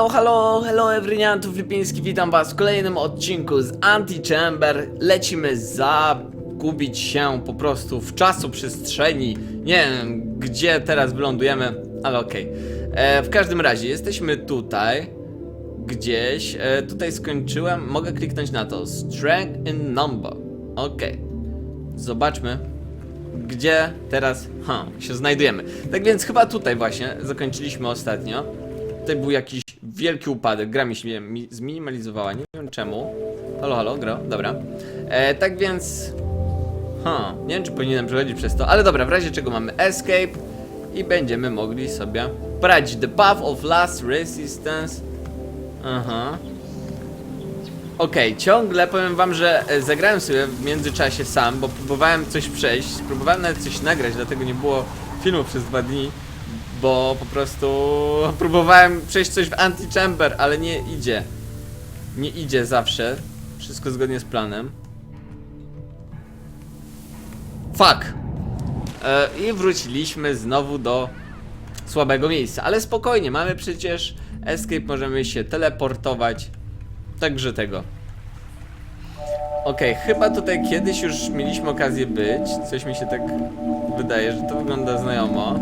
O, halo, hello Ewrynian, tu Flipiński, witam was w kolejnym odcinku z Anti-Chamber. Lecimy zagubić się po prostu w czasoprzestrzeni. Nie wiem, gdzie teraz wylądujemy, ale okej. E, W każdym razie, jesteśmy tutaj, gdzieś. E, tutaj skończyłem, mogę kliknąć na to. Strength in number. Okej. Zobaczmy, gdzie teraz ha, się znajdujemy. Tak więc chyba tutaj właśnie zakończyliśmy ostatnio. Tutaj był jakiś wielki upadek, gra mi się mi zminimalizowała, nie wiem czemu. Halo, halo, gra, dobra. E, tak więc... Ha, nie wiem czy powinienem przechodzić przez to, ale dobra, w razie czego mamy escape i będziemy mogli sobie poradzić. The path of last resistance. Aha. Okej, ciągle powiem wam, że e, zagrałem sobie w międzyczasie sam, bo próbowałem coś przejść, próbowałem nawet coś nagrać, dlatego nie było filmu przez dwa dni, bo po prostu próbowałem przejść coś w anti-chamber, ale nie idzie. Nie idzie zawsze. Wszystko zgodnie z planem. Fuck! E, I wróciliśmy znowu do słabego miejsca, ale spokojnie, mamy przecież escape, możemy się teleportować. Także tego. Okej, chyba tutaj kiedyś już mieliśmy okazję być. Coś mi się tak wydaje, że to wygląda znajomo.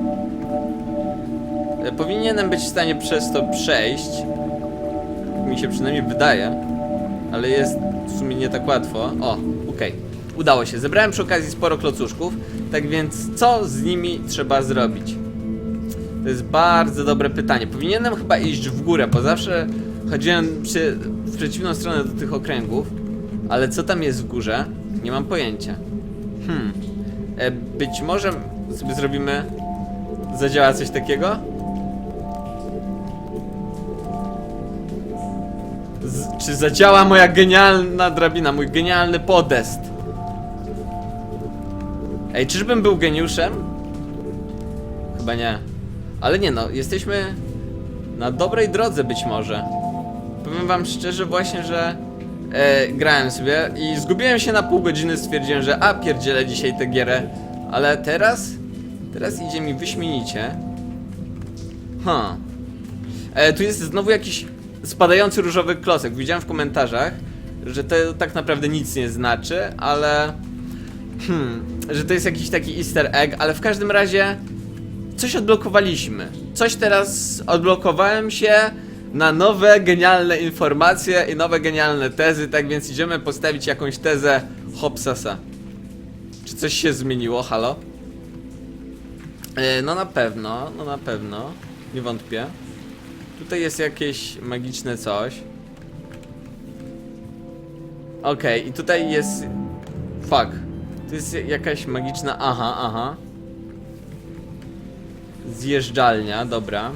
Powinienem być w stanie przez to przejść. Mi się przynajmniej wydaje. Ale jest w sumie nie tak łatwo. O, okej. Udało się. Zebrałem przy okazji sporo klocuszków. Tak więc co z nimi trzeba zrobić? To jest bardzo dobre pytanie. Powinienem chyba iść w górę, bo zawsze chodziłem w przeciwną stronę do tych okręgów. Ale co tam jest w górze? Nie mam pojęcia. Hmm. E, być może sobie zrobimy. Zadziała coś takiego? Czy zadziała moja genialna drabina, mój genialny podest? Ej, czyżbym był geniuszem? Chyba nie. Ale nie no, jesteśmy na dobrej drodze być może. Powiem wam szczerze właśnie, że e, grałem sobie i zgubiłem się na pół godziny, stwierdziłem, że a pierdzielę dzisiaj tę gierę. Ale teraz, teraz idzie mi wyśmienicie. Ha. E, tu jest znowu jakiś spadający różowy klocek. Widziałem w komentarzach, że to tak naprawdę nic nie znaczy, ale... Hmm, że to jest jakiś taki easter egg, ale w każdym razie coś odblokowaliśmy. Coś teraz odblokowałem się na nowe, genialne informacje i nowe, genialne tezy, tak więc idziemy postawić jakąś tezę Hopsasa. Czy coś się zmieniło, halo? E, no na pewno, no na pewno, nie wątpię. Tutaj jest jakieś magiczne coś. Okej, i tutaj jest... Fuck. Tu jest jakaś magiczna... Aha, aha. Zjeżdżalnia, dobra.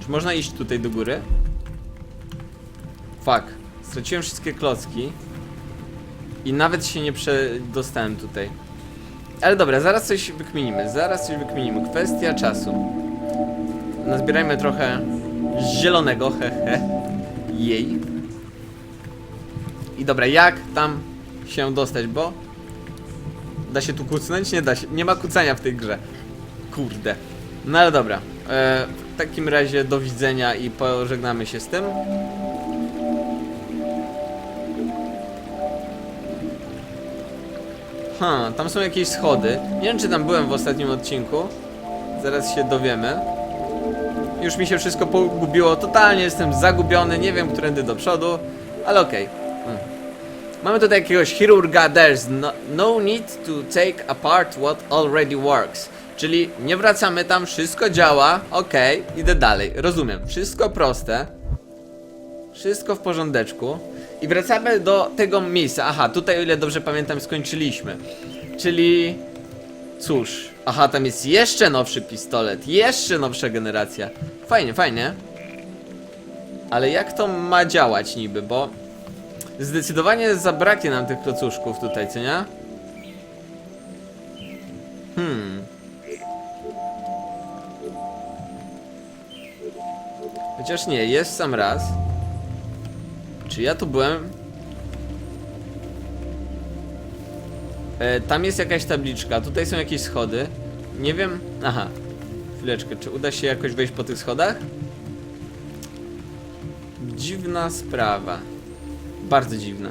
Czy można iść tutaj do góry? Fuck. Straciłem wszystkie klocki. I nawet się nie przedostałem tutaj. Ale dobra, zaraz coś wykminimy. Zaraz coś wykminimy. Kwestia czasu. Nazbierajmy trochę zielonego, hehe. Jej. I dobra, jak tam się dostać, bo... Da się tu kucnąć? Nie da się. Nie ma kucania w tej grze. Kurde. No ale dobra. E, w takim razie do widzenia i pożegnamy się z tym. Ha, tam są jakieś schody. Nie wiem, czy tam byłem w ostatnim odcinku. Zaraz się dowiemy. Już mi się wszystko pogubiło. Totalnie jestem zagubiony. Nie wiem, którędy do przodu. Ale okej. Hmm. Mamy tutaj jakiegoś chirurga. There's no, no need to take apart what already works. Czyli nie wracamy tam, wszystko działa. Okej, idę dalej. Rozumiem. Wszystko proste. Wszystko w porządeczku. I wracamy do tego miejsca. Aha, tutaj o ile dobrze pamiętam skończyliśmy. Czyli... Cóż. Aha, tam jest jeszcze nowszy pistolet. Jeszcze nowsza generacja. Fajnie, fajnie. Ale jak to ma działać niby, bo... Zdecydowanie zabraknie nam tych klocuszków tutaj, co nie? Hmm. Chociaż nie, jest sam raz. Czy ja tu byłem? E, tam jest jakaś tabliczka, tutaj są jakieś schody. Nie wiem. Aha. Chwileczkę, czy uda się jakoś wejść po tych schodach? Dziwna sprawa. Bardzo dziwna.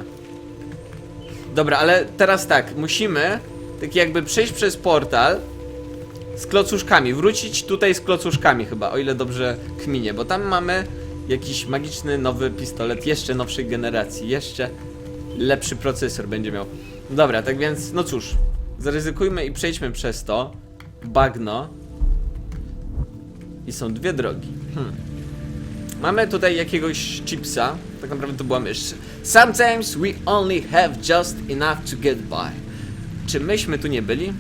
Dobra, ale teraz tak, musimy tak jakby przejść przez portal z klocuszkami, wrócić tutaj z klocuszkami chyba, o ile dobrze kminie, bo tam mamy jakiś magiczny nowy pistolet, jeszcze nowszej generacji, jeszcze lepszy procesor będzie miał. Dobra, tak więc, no cóż, zaryzykujmy i przejdźmy przez to bagno. I są dwie drogi. Hmm. Mamy tutaj jakiegoś chipsa, tak naprawdę to była mysz. Sometimes we only have just enough to get by. Czy myśmy tu nie byli?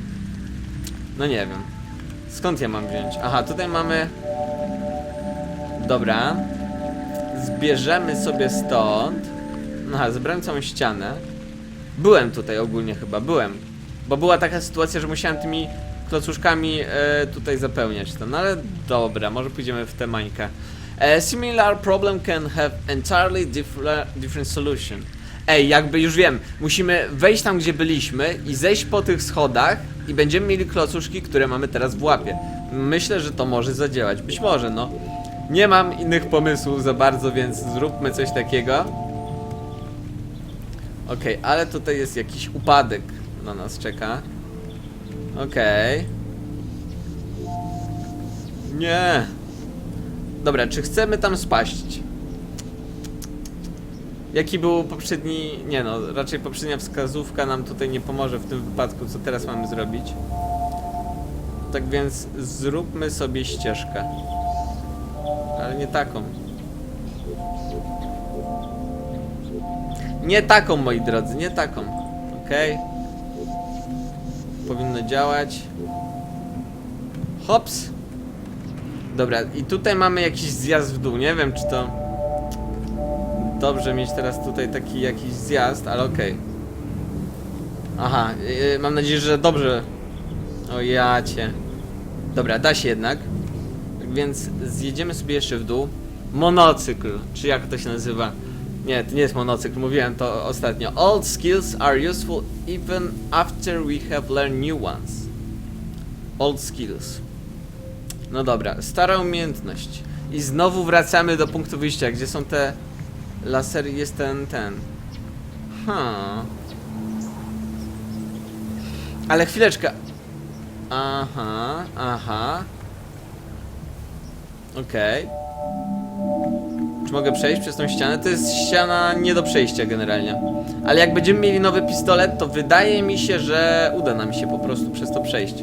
No nie wiem. Skąd ja mam wziąć? Aha, tutaj mamy... Dobra. Zbierzemy sobie stąd. Aha, zebrałem całą ścianę. Byłem tutaj ogólnie chyba, byłem. Bo była taka sytuacja, że musiałem tymi klocuszkami e, tutaj zapełniać to. No ale dobra, może pójdziemy w tę mańkę. E, similar problem can have entirely different, solution. Ej, jakby już wiem, musimy wejść tam, gdzie byliśmy i zejść po tych schodach i będziemy mieli klocuszki, które mamy teraz w łapie. Myślę, że to może zadziałać. Być może, no. Nie mam innych pomysłów za bardzo, więc zróbmy coś takiego. Okej, ale tutaj jest jakiś upadek na nas czeka. Okej. Nie. Dobra, czy chcemy tam spaść? Jaki był poprzedni... Nie no, raczej poprzednia wskazówka nam tutaj nie pomoże w tym wypadku, co teraz mamy zrobić. Tak więc zróbmy sobie ścieżkę. Ale nie taką. Nie taką, moi drodzy, nie taką. Okej. Powinno działać. Hops. Dobra, i tutaj mamy jakiś zjazd w dół. Nie wiem, czy to dobrze mieć teraz tutaj taki jakiś zjazd, ale okej. Aha, yy, mam nadzieję, że dobrze. O jacie. Dobra, da się jednak. Więc zjedziemy sobie jeszcze w dół. Monocykl, czy jak to się nazywa? Nie, to nie jest monocykl, mówiłem to ostatnio. Old skills are useful even after we have learned new ones. Old skills. No dobra, stara umiejętność. I znowu wracamy do punktu wyjścia, gdzie są te lasery, jest ten, ten. Ha. Ale chwileczkę. Aha, aha. Okej. Mogę przejść przez tą ścianę? To jest ściana nie do przejścia generalnie. Ale jak będziemy mieli nowy pistolet, to wydaje mi się, że uda nam się po prostu przez to przejść.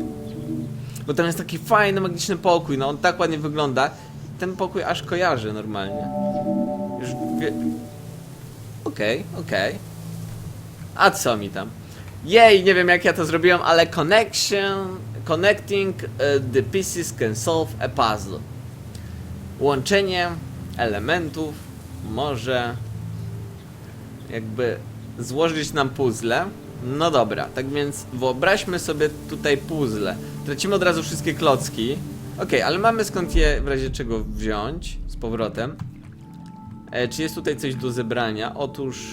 Bo tam jest taki fajny, magiczny pokój, no on tak ładnie wygląda. Ten pokój aż kojarzy normalnie. Już wie... Okej, okej. A co mi tam? Jej, nie wiem jak ja to zrobiłem, ale connection... Connecting uh, the pieces can solve a puzzle. Łączenie elementów może jakby złożyć nam puzzle. No dobra, tak więc wyobraźmy sobie tutaj puzzle. Tracimy od razu wszystkie klocki. Okej, ale mamy skąd je w razie czego wziąć z powrotem. E, czy jest tutaj coś do zebrania? Otóż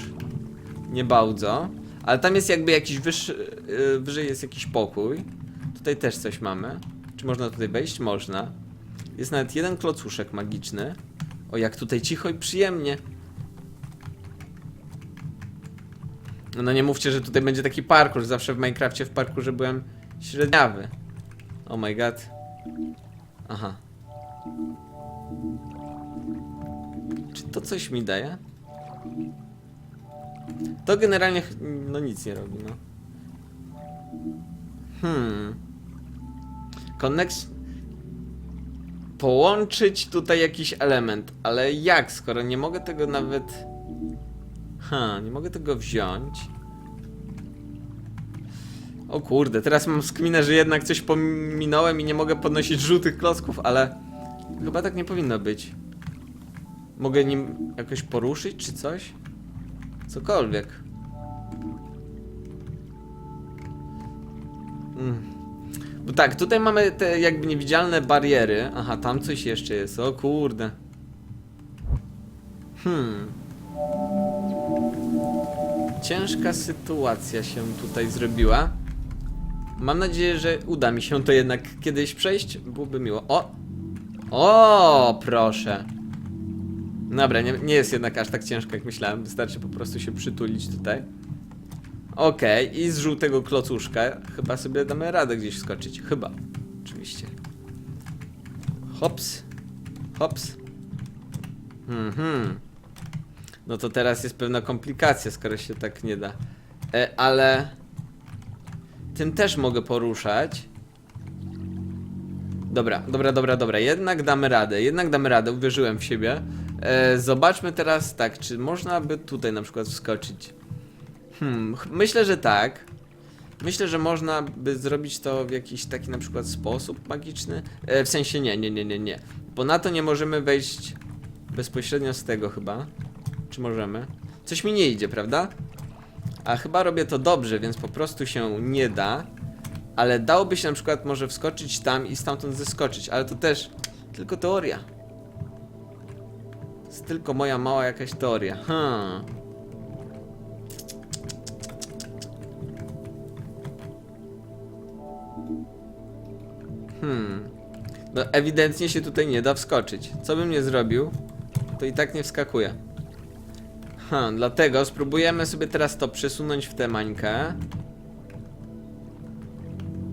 nie bardzo. Ale tam jest jakby jakiś wyższy, yy, wyżej jest jakiś pokój. Tutaj też coś mamy. Czy można tutaj wejść? Można. Jest nawet jeden klocuszek magiczny. O, jak tutaj cicho i przyjemnie. No nie mówcie, że tutaj będzie taki parkour. Zawsze w Minecrafcie w parkurze byłem średniawy. Oh my god. Aha. Czy to coś mi daje? To generalnie no nic nie robi, no. Hmm. Connection połączyć tutaj jakiś element, ale jak, skoro nie mogę tego nawet... Ha, nie mogę tego wziąć. O kurde, teraz mam skminę, że jednak coś pominąłem i nie mogę podnosić żółtych klocków, ale chyba tak nie powinno być. Mogę nim jakoś poruszyć, czy coś? Cokolwiek. Mm. Bo tak, tutaj mamy te jakby niewidzialne bariery. Aha, tam coś jeszcze jest. O kurde. Hmm. Ciężka sytuacja się tutaj zrobiła. Mam nadzieję, że uda mi się to jednak kiedyś przejść. Byłoby miło. O! O, proszę. Dobra, nie, nie jest jednak aż tak ciężko jak myślałem. Wystarczy po prostu się przytulić tutaj. Okej, i z żółtego klocuszka chyba sobie damy radę gdzieś wskoczyć. Chyba. Oczywiście. Hops. Hops. Mhm. No to teraz jest pewna komplikacja, skoro się tak nie da. E, ale... Tym też mogę poruszać. Dobra, dobra, dobra, dobra. Jednak damy radę, jednak damy radę, uwierzyłem w siebie. E, zobaczmy teraz tak, czy można by tutaj na przykład wskoczyć. Hmm, myślę, że tak. Myślę, że można by zrobić to w jakiś taki na przykład sposób magiczny. E, w sensie nie, nie, nie, nie, nie. Bo na to nie możemy wejść bezpośrednio z tego chyba. Czy możemy? Coś mi nie idzie, prawda? A chyba robię to dobrze, więc po prostu się nie da. Ale dałoby się na przykład może wskoczyć tam i stamtąd zeskoczyć, ale to też tylko teoria. To jest tylko moja mała jakaś teoria. Hmm. Hmm. No ewidentnie się tutaj nie da wskoczyć. Co bym nie zrobił, to i tak nie wskakuje. Ha, dlatego spróbujemy sobie teraz to przesunąć w tę mańkę.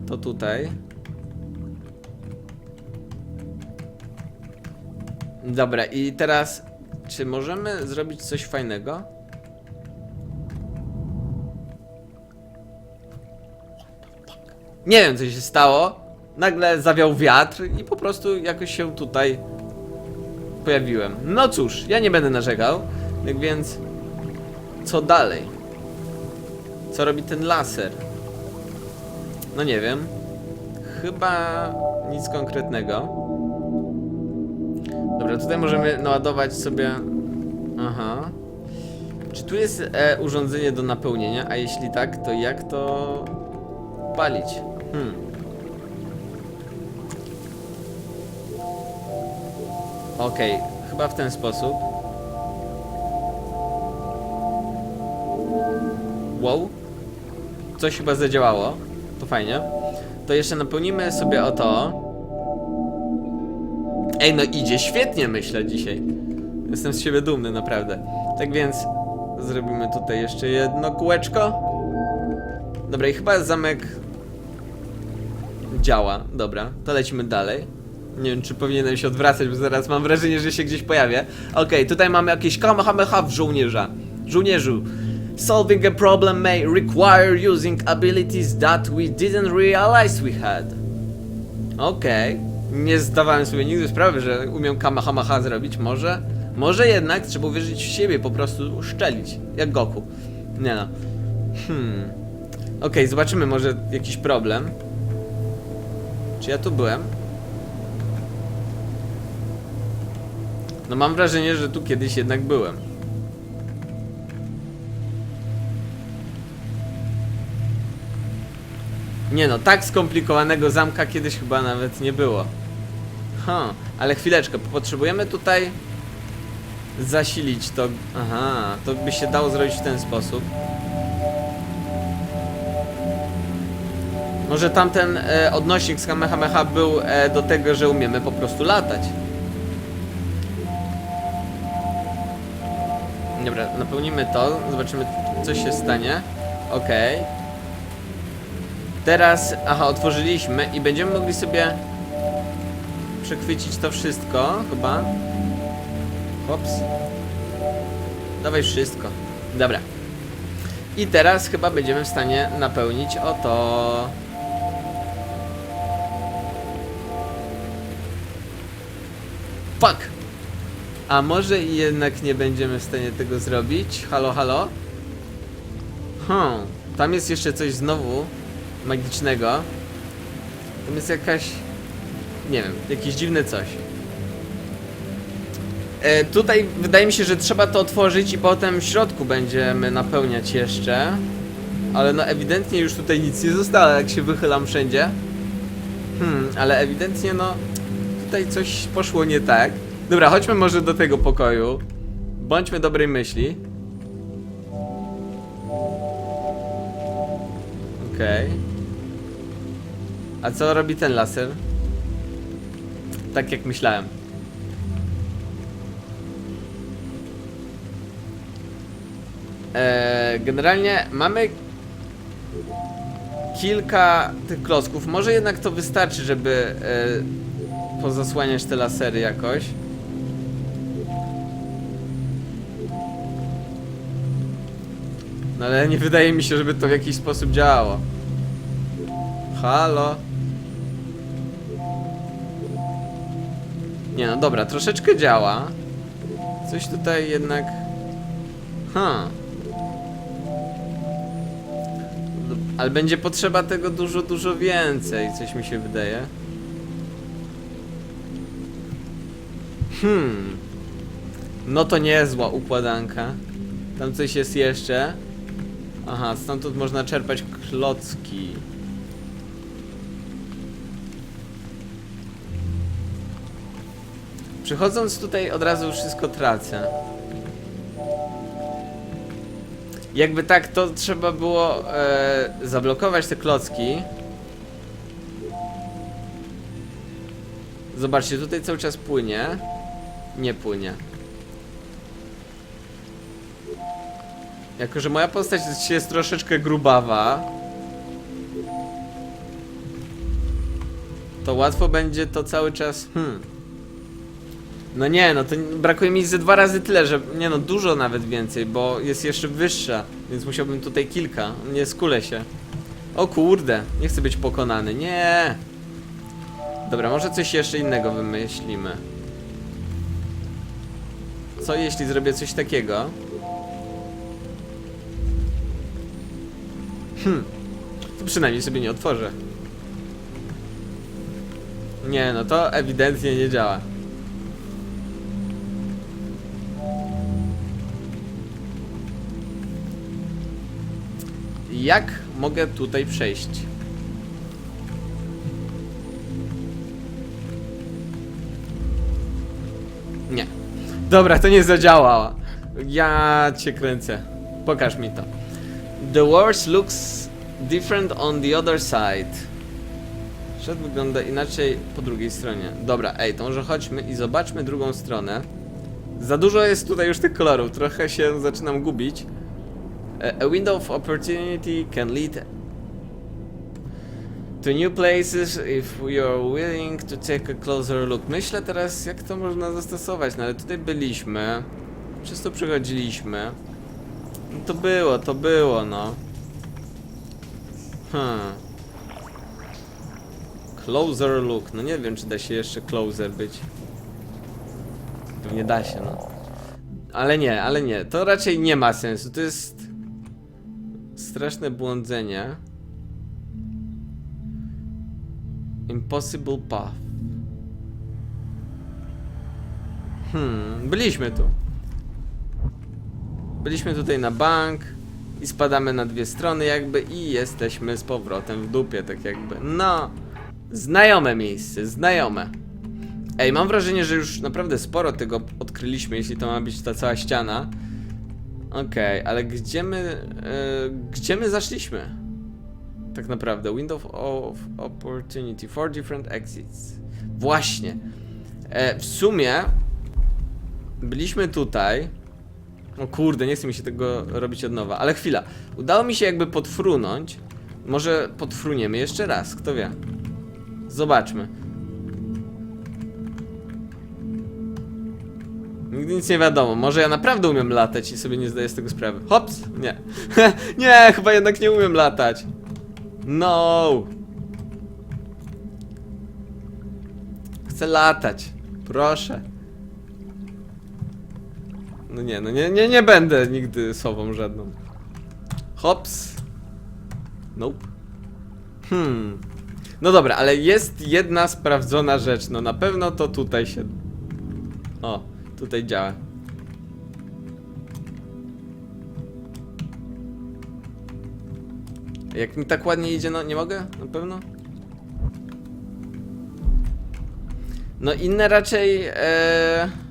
To tutaj. Dobra, i teraz czy możemy zrobić coś fajnego? Nie wiem, co się stało. Nagle zawiał wiatr i po prostu jakoś się tutaj pojawiłem. No cóż, ja nie będę narzekał. Tak więc, co dalej? Co robi ten laser? No nie wiem. Chyba nic konkretnego. Dobra, tutaj możemy naładować sobie. Aha. Czy tu jest e, urządzenie do napełnienia? A jeśli tak, to jak to palić? Hmm. Okej, chyba w ten sposób. Wow. Coś chyba zadziałało. To fajnie. To jeszcze napełnimy sobie o to. Ej, no idzie świetnie, myślę dzisiaj. Jestem z siebie dumny, naprawdę. Tak więc zrobimy tutaj jeszcze jedno kółeczko. Dobra, i chyba zamek działa. Dobra, to lecimy dalej. Nie wiem, czy powinienem się odwracać, bo zaraz mam wrażenie, że się gdzieś pojawię. Okej, tutaj mamy jakieś kamehameha w żołnierza. Żołnierzu. Solving a problem may require using abilities that we didn't realize we had. Okej. Nie zdawałem sobie nigdy sprawy, że umiem kamehameha zrobić. Może? Może jednak trzeba uwierzyć w siebie, po prostu szczelić. Jak Goku. Nie no. Hmm. Okej, zobaczymy może jakiś problem. Czy ja tu byłem? No mam wrażenie, że tu kiedyś jednak byłem. Nie no, tak skomplikowanego zamka kiedyś chyba nawet nie było. Ha, ale chwileczkę, potrzebujemy tutaj zasilić to. Aha, to by się dało zrobić w ten sposób. Może tamten e, odnośnik z Kamehameha był e, do tego, że umiemy po prostu latać. Dobra, napełnimy to, zobaczymy co się stanie. Okej. Teraz, aha, otworzyliśmy i będziemy mogli sobie przechwycić to wszystko, chyba. Hops. Dawaj wszystko. Dobra. I teraz chyba będziemy w stanie napełnić o to. Fuck! A może i jednak nie będziemy w stanie tego zrobić? Halo, halo? Hmm, tam jest jeszcze coś znowu magicznego. Tam jest jakaś. Nie wiem, jakieś dziwne coś. E, tutaj wydaje mi się, że trzeba to otworzyć i potem w środku będziemy napełniać jeszcze. Ale no ewidentnie już tutaj nic nie zostało, jak się wychylam wszędzie. Hmm, ale ewidentnie no tutaj coś poszło nie tak. Dobra, chodźmy może do tego pokoju. Bądźmy dobrej myśli. Okej. A co robi ten laser? Tak jak myślałem. E, generalnie mamy kilka tych klocków. Może jednak to wystarczy, żeby e, pozasłaniać te lasery jakoś. No ale nie wydaje mi się, żeby to w jakiś sposób działało. Halo? Nie no dobra, troszeczkę działa. Coś tutaj jednak... No, Ale będzie potrzeba tego dużo, dużo więcej, coś mi się wydaje. Hmm. No to niezła układanka. Tam coś jest jeszcze. Aha, stamtąd można czerpać klocki. Przychodząc tutaj od razu wszystko tracę. Jakby tak, to trzeba było e, zablokować te klocki. Zobaczcie, tutaj cały czas płynie. Nie płynie. Jako, że moja postać jest- troszeczkę grubawa, to łatwo będzie to cały czas. Hmm. No nie, no to brakuje mi ze dwa razy tyle, że. Nie no, dużo nawet więcej, bo jest jeszcze wyższa, więc musiałbym tutaj kilka. Nie skulę się. O kurde, nie chcę być pokonany. Nie. Dobra, może coś jeszcze innego wymyślimy. Co jeśli zrobię coś takiego? Hmm. To przynajmniej sobie nie otworzę. Nie, no to ewidentnie nie działa. Jak mogę tutaj przejść? Nie. Dobra, to nie zadziałała. Ja cię kręcę. Pokaż mi to. The world looks different on the other side. Świat wygląda inaczej po drugiej stronie. Dobra, ej, to może chodźmy i zobaczmy drugą stronę. Za dużo jest tutaj już tych kolorów, trochę się zaczynam gubić. A a window of opportunity can lead to new places if we are willing to take a closer look. Myślę teraz, jak to można zastosować, no ale tutaj byliśmy, przez to przechodziliśmy. No to było, to było, no. Hmm. Closer look. No nie wiem, czy da się jeszcze closer być. Pewnie da się, no. Ale nie, ale nie. To raczej nie ma sensu. To jest straszne błądzenie. Impossible path. Hmm, byliśmy tu. Byliśmy tutaj na bank i spadamy na dwie strony jakby i jesteśmy z powrotem w dupie, tak jakby. No, znajome miejsce, znajome. Ej, mam wrażenie, że już naprawdę sporo tego odkryliśmy, jeśli to ma być ta cała ściana. Okej, ale gdzie my, e, gdzie my zaszliśmy? Tak naprawdę, window of opportunity, four different exits. Właśnie. E, w sumie byliśmy tutaj. O kurde, nie chce mi się tego robić od nowa, ale chwila. Udało mi się jakby podfrunąć. Może podfruniemy jeszcze raz, kto wie. Zobaczmy. Nigdy nic nie wiadomo. Może ja naprawdę umiem latać i sobie nie zdaję z tego sprawy. Hops! Nie. nie, chyba jednak nie umiem latać. No! Chcę latać. Proszę. No nie, no nie, nie, nie będę nigdy sobą żadną. Hops. Nope. Hmm. No dobra, ale jest jedna sprawdzona rzecz. No na pewno to tutaj się. O, tutaj działa. Jak mi tak ładnie idzie, no nie mogę? Na pewno? No inne raczej. E...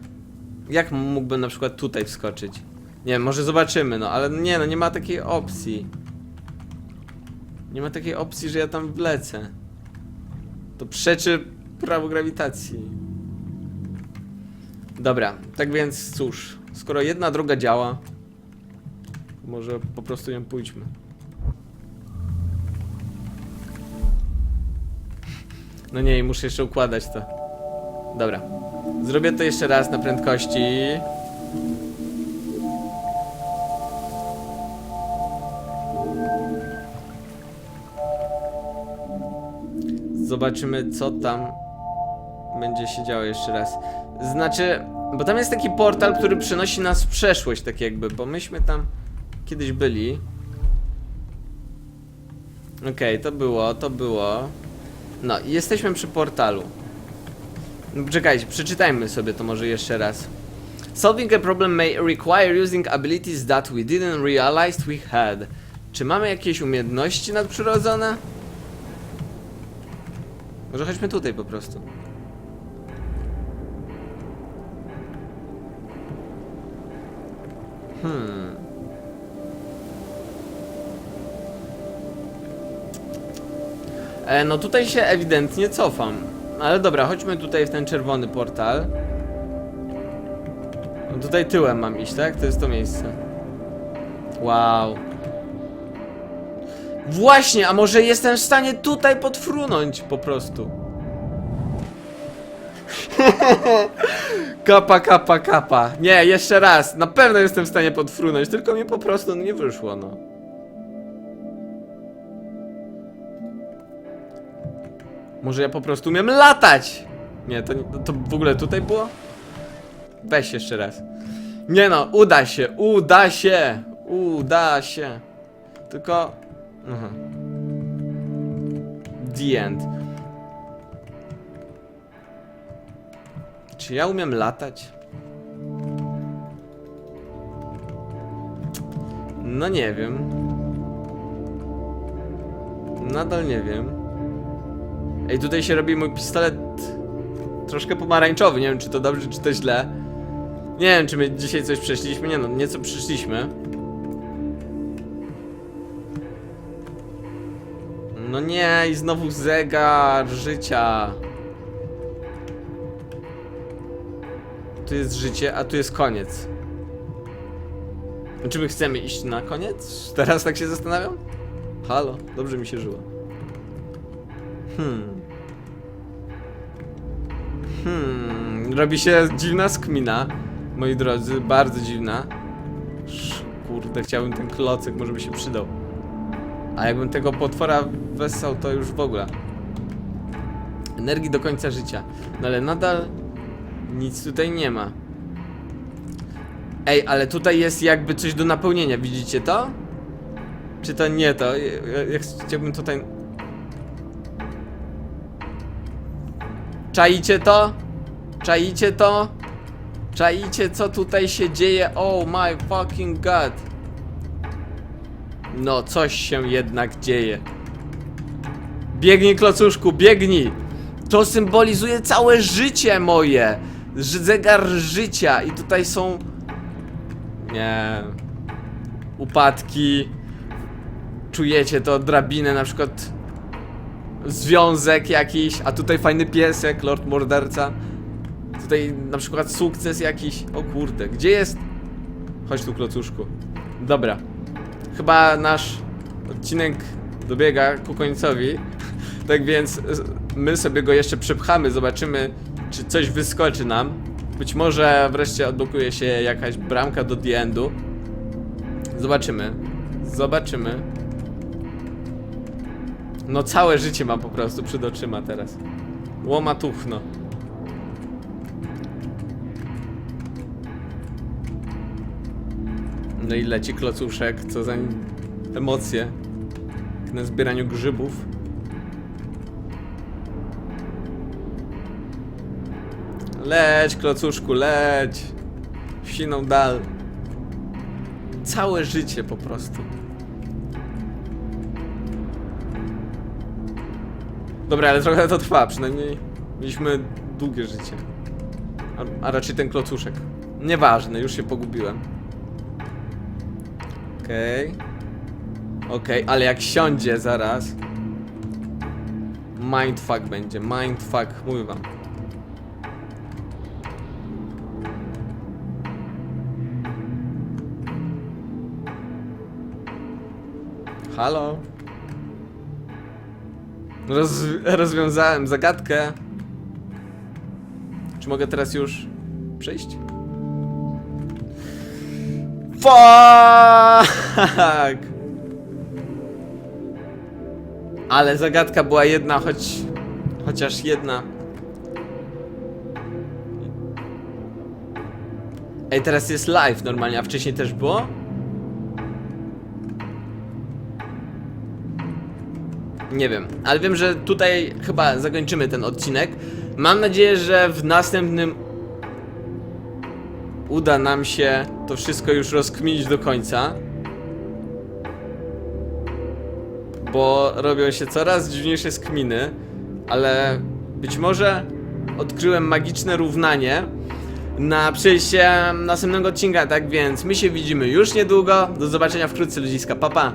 Jak mógłbym na przykład tutaj wskoczyć? Nie może zobaczymy, no ale nie, no nie ma takiej opcji. Nie ma takiej opcji, że ja tam wlecę. To przeczy prawu grawitacji. Dobra, tak więc cóż, skoro jedna droga działa, Może po prostu ją pójdźmy. No nie, muszę jeszcze układać to. Dobra. Zrobię to jeszcze raz na prędkości. Zobaczymy, co tam będzie się działo jeszcze raz. Znaczy, bo tam jest taki portal, który przenosi nas w przeszłość, tak jakby, bo myśmy tam kiedyś byli. Okej, to było, to było. No, jesteśmy przy portalu. No, Czekajcie, przeczytajmy sobie to może jeszcze raz. Solving a problem may require using abilities that we didn't realize we had. Czy mamy jakieś umiejętności nadprzyrodzone? Może chodźmy tutaj po prostu. Hmm. E, no tutaj się ewidentnie cofam. Ale dobra, chodźmy tutaj w ten czerwony portal. No tutaj tyłem mam iść, tak? To jest to miejsce. Wow. Właśnie, a może jestem w stanie tutaj podfrunąć po prostu. Kapa, kapa, kapa. Nie, jeszcze raz. Na pewno jestem w stanie podfrunąć, tylko mi po prostu nie wyszło, no. Może ja po prostu umiem latać! Nie, to, to w ogóle tutaj było? Weź jeszcze raz. Nie no, uda się, uda się, uda się. Tylko... Aha. The end. Czy ja umiem latać? No nie wiem. Nadal nie wiem. Ej, tutaj się robi mój pistolet troszkę pomarańczowy. Nie wiem, czy to dobrze, czy to źle. Nie wiem, czy my dzisiaj coś przeszliśmy. Nie no, nieco przyszliśmy. No nie, i znowu zegar życia. Tu jest życie, a tu jest koniec. Czy my chcemy iść na koniec? Teraz tak się zastanawiam? Halo, dobrze mi się żyło. Hmm. Hmm. Robi się dziwna skmina, moi drodzy, bardzo dziwna. Kurde, chciałbym ten klocek, może by się przydał. A jakbym tego potwora wessał, to już w ogóle. Energii do końca życia. No ale nadal nic tutaj nie ma. Ej, ale tutaj jest jakby coś do napełnienia, widzicie to? Czy to nie to? Ja, ja chciałbym tutaj... Czaicie to? Czaicie to? Czaicie co tutaj się dzieje? Oh my fucking god. No, coś się jednak dzieje. Biegnij, klocuszku, biegnij! To symbolizuje całe życie moje! Zegar życia i tutaj są... Nie... Upadki... Czujecie to, drabinę na przykład... Związek jakiś, a tutaj fajny piesek, Lord Morderca. Tutaj na przykład sukces jakiś. O kurde, gdzie jest? Chodź tu, klocuszku. Dobra. Chyba nasz odcinek dobiega ku końcowi. Tak więc my sobie go jeszcze przepchamy, zobaczymy, czy coś wyskoczy nam. Być może wreszcie odblokuje się jakaś bramka do the endu. Zobaczymy. Zobaczymy. No całe życie mam po prostu przed oczyma teraz. Łoma tuchno. No i leci klocuszek, co za emocje. Na zbieraniu grzybów. Leć, klocuszku, leć. W siną dal. Całe życie po prostu. Dobra, ale trochę to trwa, przynajmniej mieliśmy długie życie. A, a raczej ten klocuszek. Nieważne, już się pogubiłem. Okej. Okej, ale jak siądzie zaraz. Mindfuck będzie, mindfuck, mówię wam. Halo? Roz, rozwiązałem zagadkę. Czy mogę teraz już przyjść? Fuck! Ale zagadka była jedna, choć... Chociaż jedna. Ej, teraz jest live normalnie, a wcześniej też było? Nie wiem, ale wiem, że tutaj chyba zakończymy ten odcinek. Mam nadzieję, że w następnym uda nam się to wszystko już rozkminić do końca. Bo robią się coraz dziwniejsze skminy, ale być może odkryłem magiczne równanie na przejście następnego odcinka, tak więc my się widzimy już niedługo. Do zobaczenia wkrótce ludziska, pa pa!